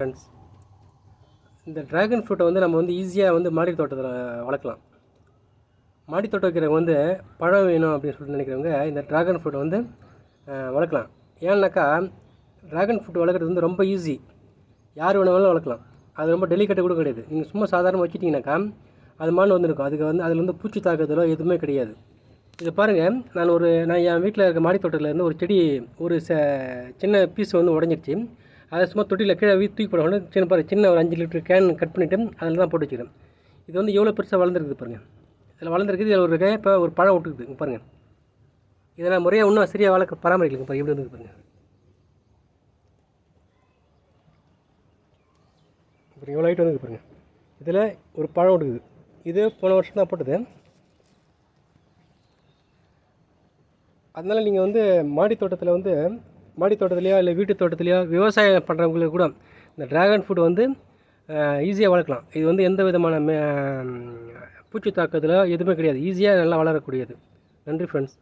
Friends இந்த dragon ஃப்ரூட்டை வந்து நம்ம வந்து ஈஸியாக வந்து மாடி தோட்டத்தில் வளர்க்கலாம். மாடி தோட்டம் வைக்கிறவங்க வந்து பழம் வேணும் அப்படின்னு சொல்லிட்டு நினைக்கிறவங்க இந்த ட்ராகன் ஃப்ரூட்டை வந்து வளர்க்கலாம். ஏன்னாக்கா ட்ராகன் ஃப்ரூட் வளர்க்குறது வந்து ரொம்ப ஈஸி யார் வேணாலும் வளர்க்கலாம். அது ரொம்ப டெலிகேட் கூட கிடையாது. நீங்கள் சும்மா சாதாரணமாக வச்சுட்டிங்கனாக்கா அது மாடு வந்துருக்கும். அதுக்கு வந்து அதில் வந்து பூச்சி தாக்குதலோ எதுவுமே கிடையாது. இதை பாருங்கள் நான் ஒரு நான் என் வீட்டில் இருக்க மாடி தோட்டத்தில் இருந்து ஒரு செடி ஒரு ச சின்ன பீஸ் வந்து உடஞ்சிருச்சு. அதை சும்மா தொட்டியில் கீழே வீ தூக்கி போட சின்ன பாரு சின்ன ஒரு அஞ்சு லிட்டர் கேன் கட் பண்ணிவிட்டு அதில் தான் போட்டு வச்சுக்கிறேன். இது வந்து எவ்வளோ பெருசாக வளர்ந்துருக்குது பாருங்கள் இதில் வளர்ந்துருக்குது இதில் ஒரு இப்போ ஒரு பழம் விட்டுக்குது. பாருங்கள் இதை நான் முறையாக இன்னும் சரியாக வளர்க்க பராமரிக்கலைங்க இப்போ எப்படி வந்து பாருங்கள் இப்போ எவ்வளோ ஹைட் வந்து பாருங்கள் இதில் ஒரு பழம் விட்டுக்குது. இது போன வருஷம் தான் போட்டது. அதனால் நீங்கள் வந்து மாடி தோட்டத்தில் வந்து மாடி தோட்டத்துலையோ இல்லை வீட்டு தோட்டத்துலையோ விவசாயம் பண்ணுறவங்களுக்கு கூட இந்த ட்ராகன் ஃப்ரூட் வந்து ஈஸியாக வளர்க்கலாம். இது வந்து எந்த விதமான மே பூச்சி தாக்கத்தில் எதுவுமே கிடையாது. ஈஸியாக நல்லா வளரக்கூடியது. நன்றி ஃப்ரெண்ட்ஸ்